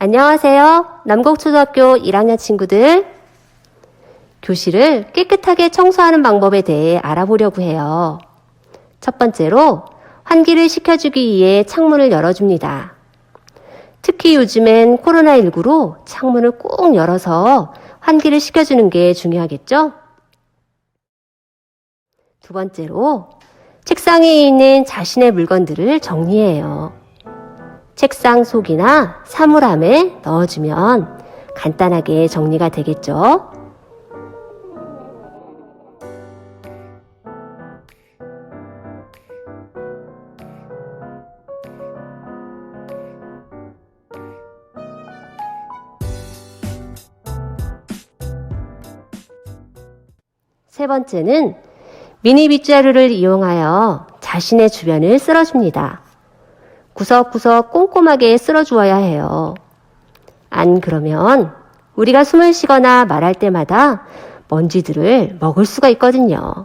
안녕하세요. 남곡초등학교 1학년 친구들. 교실을 깨끗하게 청소하는 방법에 대해 알아보려고 해요. 첫 번째로 환기를 시켜주기 위해 창문을 열어줍니다. 특히 요즘엔 코로나19로 창문을 꼭 열어서 환기를 시켜주는 게 중요하겠죠? 두 번째로 책상에 있는 자신의 물건들을 정리해요. 책상 속이나 사물함에 넣어주면 간단하게 정리가 되겠죠? 세 번째는 미니 빗자루를 이용하여 자신의 주변을 쓸어줍니다. 구석구석 꼼꼼하게 쓸어 주어야 해요. 안 그러면 우리가 숨을 쉬거나 말할 때마다 먼지들을 먹을 수가 있거든요.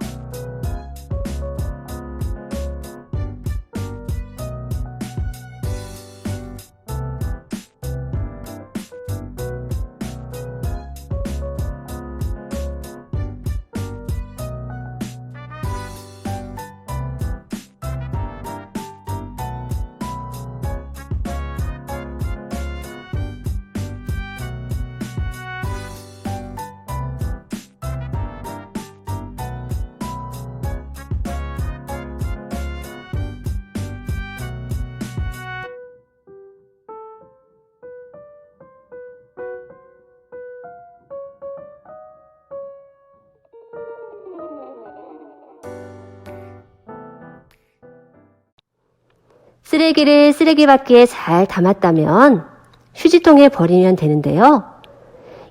쓰레기를 쓰레기 바퀴에 잘 담았다면 휴지통에 버리면 되는데요.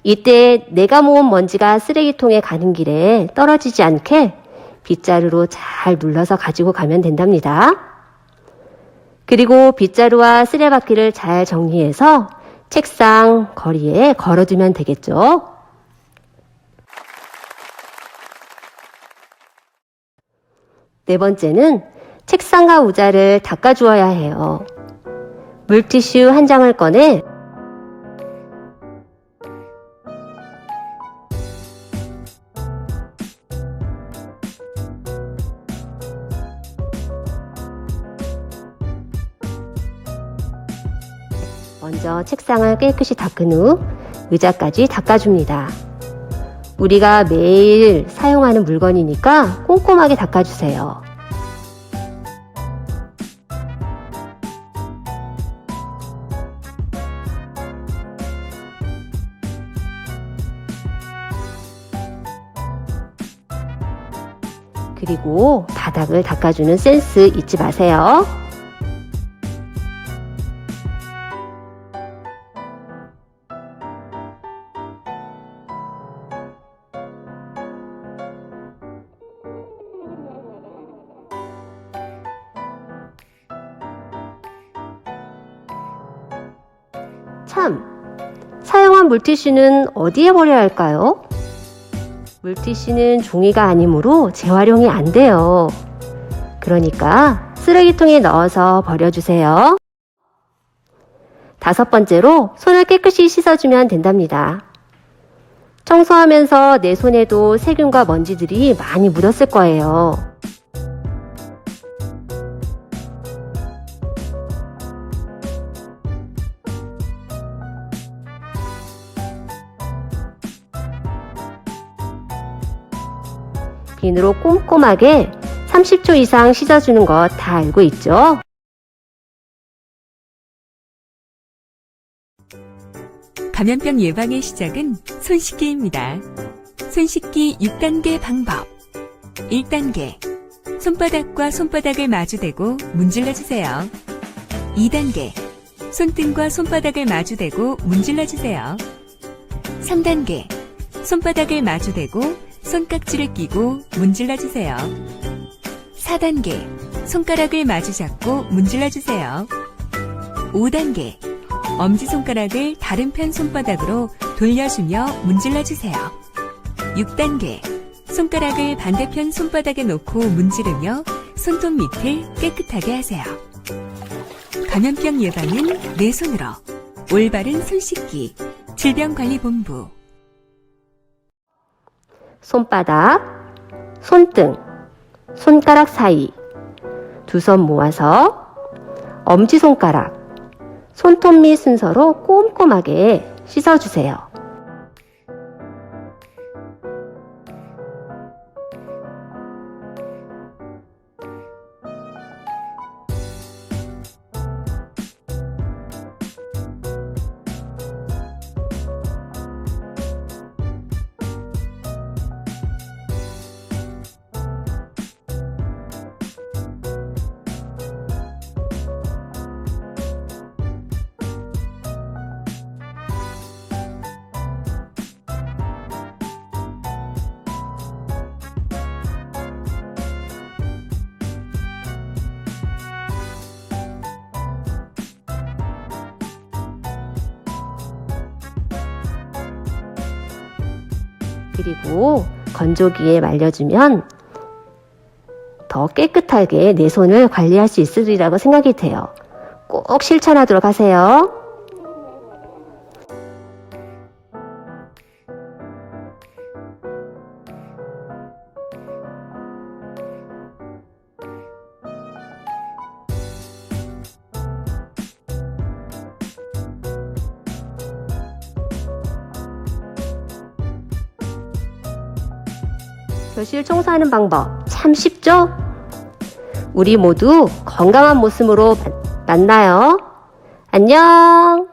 이때 내가 모은 먼지가 쓰레기통에 가는 길에 떨어지지 않게 빗자루로 잘 눌러서 가지고 가면 된답니다. 그리고 빗자루와 쓰레바퀴를 잘 정리해서 책상 거리에 걸어두면 되겠죠. 네 번째는 책상과 의자를 닦아주어야 해요. 물티슈 한 장을 꺼내 먼저 책상을 깨끗이 닦은 후 의자까지 닦아줍니다. 우리가 매일 사용하는 물건이니까 꼼꼼하게 닦아주세요. 그리고 바닥을 닦아주는 센스 잊지 마세요. 참, 사용한 물티슈는 어디에 버려야 할까요? 물티슈는 종이가 아니므로 재활용이 안 돼요. 그러니까 쓰레기통에 넣어서 버려주세요. 다섯 번째로 손을 깨끗이 씻어주면 된답니다. 청소하면서 내 손에도 세균과 먼지들이 많이 묻었을 거예요. 비누로 꼼꼼하게 30초 이상 씻어주는 것다 알고 있죠? 감염병 예방의 시작은 손 씻기입니다. 손 씻기 6단계 방법. 1단계. 손바닥과 손바닥을 마주대고 문질러 주세요. 2단계. 손등과 손바닥을 마주대고 문질러 주세요. 3단계. 손바닥을 마주대고 손깍지를 끼고 문질러 주세요. 4단계. 손가락을 마주 잡고 문질러 주세요. 5단계. 엄지손가락을 다른 편 손바닥으로 돌려주며 문질러 주세요. 6단계. 손가락을 반대편 손바닥에 놓고 문지르며 손톱 밑을 깨끗하게 하세요. 감염병 예방은 내 손으로. 올바른 손 씻기 질병관리본부 손바닥, 손등, 손가락 사이, 두 손 모아서 엄지손가락, 손톱 밑 순서로 꼼꼼하게 씻어주세요. 그리고 건조기에 말려주면 더 깨끗하게 내 손을 관리할 수 있으리라고 생각이 돼요. 꼭 실천하도록 하세요. 교실 청소하는 방법 참 쉽죠? 우리 모두 건강한 모습으로 만나요. 안녕!